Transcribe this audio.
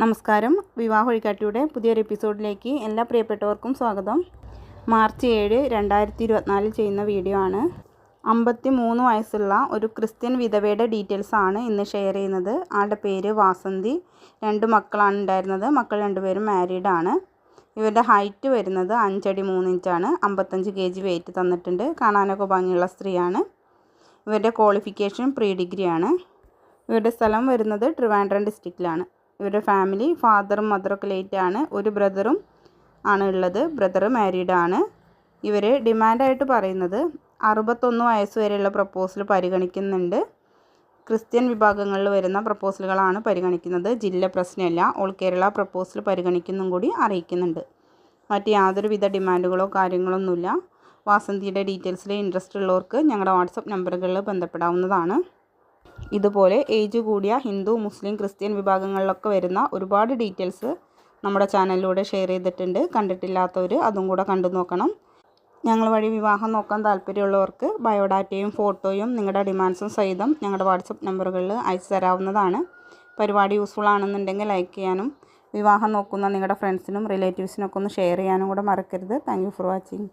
നമസ്കാരം. വിവാഹ വഴികാട്ടിയുടെ പുതിയൊരു എപ്പിസോഡിലേക്ക് എല്ലാ പ്രിയപ്പെട്ടവർക്കും സ്വാഗതം. മാർച്ച് ഏഴ് രണ്ടായിരത്തി ഇരുപത്തിനാലിൽ ചെയ്യുന്ന വീഡിയോ ആണ്. അമ്പത്തി മൂന്ന് വയസ്സുള്ള ഒരു ക്രിസ്ത്യൻ വിധവയുടെ ഡീറ്റെയിൽസ് ആണ് ഇന്ന് ഷെയർ ചെയ്യുന്നത്. ആളുടെ പേര് വാസന്തി. രണ്ട് മക്കളാണ് ഉണ്ടായിരുന്നത്. മക്കൾ രണ്ടുപേരും മാരീഡ് ആണ്. ഇവരുടെ ഹൈറ്റ് വരുന്നത് അഞ്ചടി മൂന്ന് ഇഞ്ചാണ് അമ്പത്തഞ്ച് കെ ജി വെയിറ്റ് തന്നിട്ടുണ്ട്. കാണാനൊക്കെ ഭംഗിയുള്ള സ്ത്രീയാണ്. ഇവരുടെ ക്വാളിഫിക്കേഷൻ പ്രീ ഡിഗ്രിയാണ് ഇവരുടെ സ്ഥലം വരുന്നത് ട്രിവാൻഡ്രം ഡിസ്ട്രിക്റ്റിലാണ് ഇവരുടെ ഫാമിലി ഫാദറും മദറൊക്കെ ലേറ്റ് ആണ്. ഒരു ബ്രദറും ആണ് ഉള്ളത്. ബ്രദർ മാരീഡ് ആണ്. ഇവർ ഡിമാൻഡായിട്ട് പറയുന്നത് അറുപത്തൊന്ന് വയസ്സ് വരെയുള്ള പ്രപ്പോസൽ പരിഗണിക്കുന്നുണ്ട്. ക്രിസ്ത്യൻ വിഭാഗങ്ങളിൽ വരുന്ന പ്രപ്പോസലുകളാണ് പരിഗണിക്കുന്നത്. ജില്ല പ്രശ്നമല്ല. ഓൾ കേരള പ്രപ്പോസൽ പരിഗണിക്കുന്നും കൂടി അറിയിക്കുന്നുണ്ട്. മറ്റ് യാതൊരുവിധ ഡിമാൻഡുകളോ കാര്യങ്ങളൊന്നുമില്ല. വാസന്തിയുടെ ഡീറ്റെയിൽസിൽ ഇൻട്രസ്റ്റ് ഉള്ളവർക്ക് ഞങ്ങളുടെ വാട്സപ്പ് നമ്പറുകളിൽ ബന്ധപ്പെടാവുന്നതാണ്. ഇതുപോലെ ഏജ് കൂടിയ ഹിന്ദു മുസ്ലിം ക്രിസ്ത്യൻ വിഭാഗങ്ങളിലൊക്കെ വരുന്ന ഒരുപാട് ഡീറ്റെയിൽസ് നമ്മുടെ ചാനലിലൂടെ ഷെയർ ചെയ്തിട്ടുണ്ട്. കണ്ടിട്ടില്ലാത്തവർ അതും കൂടെ കണ്ടു നോക്കണം. ഞങ്ങൾ വഴി വിവാഹം നോക്കാൻ താല്പര്യമുള്ളവർക്ക് ബയോഡാറ്റയും ഫോട്ടോയും നിങ്ങളുടെ ഡിമാൻഡ്സും സഹിതം ഞങ്ങളുടെ വാട്സപ്പ് നമ്പറുകളിൽ അയച്ചു തരാവുന്നതാണ്. പരിപാടി യൂസ്ഫുൾ ആണെന്നുണ്ടെങ്കിൽ ലൈക്ക് ചെയ്യാനും വിവാഹം നോക്കുന്ന നിങ്ങളുടെ ഫ്രണ്ട്സിനും റിലേറ്റീവ്സിനൊക്കെ ഒന്ന് ഷെയർ ചെയ്യാനും കൂടെ മറക്കരുത്. Thank for watching.